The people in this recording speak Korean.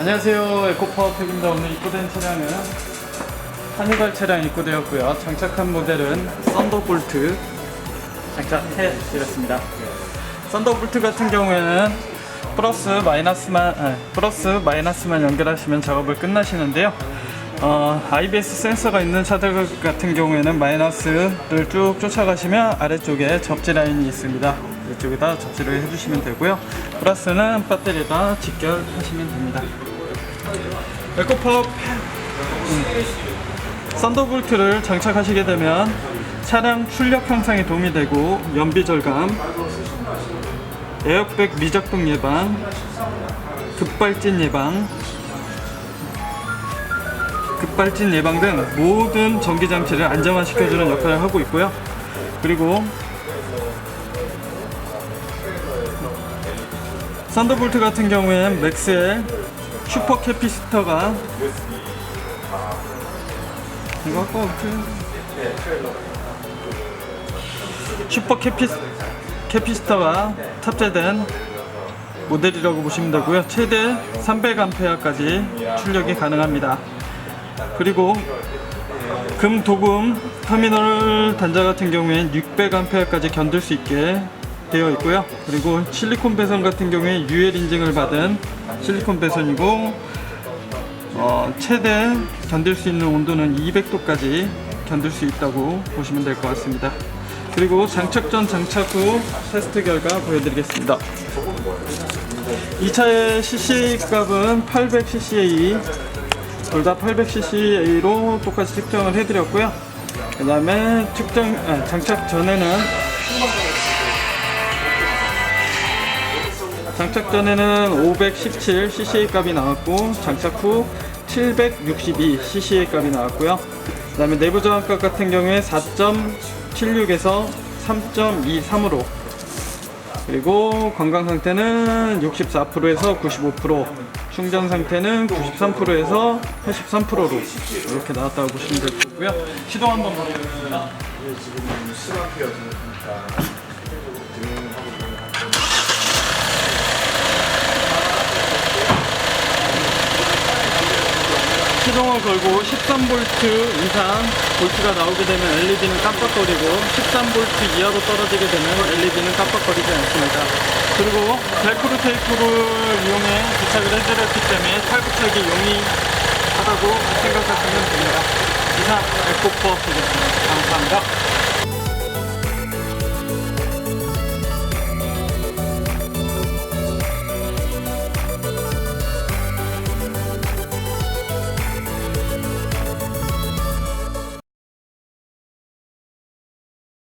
안녕하세요. 에코파워 팩입니다 오늘 입고된 차량은 한유발 차량 입고되었고요. 장착한 모델은 썬더볼트 장착해 드렸습니다. 썬더볼트 같은 경우에는 플러스 마이너스만 아, 플러스 마이너스만 연결하시면 작업을 끝나시는데요. 어, IBS 센서가 있는 차들 같은 경우에는 마이너스를 쭉 쫓아가시면 아래쪽에 접지 라인이 있습니다 이쪽에다 접지를 해주시면 되고요. 플러스는 배터리에다 직결하시면 됩니다. 에코팝. 음, 썬더볼트를 장착하시게 되면 차량 출력 향상에 도움이 되고 연비 절감, 에어백 미작동 예방, 급발진 예방, 급발진 예방 등 모든 전기 장치를 안정화시켜주는 역할을 하고 있고요. 그리고 썬더볼트 같은 경우엔 맥스의 슈퍼 캐피시터가 이거 어떻게 슈퍼 캐피 캐피시터가 탑재된 모델이라고 보시면 되고요. 최대 300A까지 출력이 가능합니다. 그리고 금 도금 터미널 단자 같은 경우엔 600A까지 견딜 수 있게 되어 있고요. 그리고 실리콘 배선 같은 경우에 UL 인증을 받은 실리콘 배선이고 어, 최대 견딜 수 있는 온도는 200도까지 견딜 수 있다고 보시면 될 것 같습니다. 그리고 장착 전 장착 후 테스트 결과 보여드리겠습니다. 이 차의 CCA 값은 800cca 둘 다 800ccA로 똑같이 측정을 해드렸고요. 그 다음에 측정 아, 장착 전에는 장착 전에는 517 cca 값이 나왔고 장착 후 762 cca 값이 나왔고요. 그 다음에 내부 저항값 같은 경우에 4.76에서 3.23으로 그리고 건강 상태는 64%에서 95% 충전 상태는 93%에서 83%로 이렇게 나왔다고 보시면 될 거고요. 시동 한번 보겠습니다. 시동을 걸고 13V 이상 볼트가 나오게 되면 LED는 깜빡거리고 13V 이하로 떨어지게 되면 LED는 깜빡거리지 않습니다. 그리고 벨크로 테이프를 이용해 부착을 해드렸기 때문에 탈부착이 용이하다고 생각하시면 됩니다. 이상 에코퍼 되겠습니다. 감사합니다.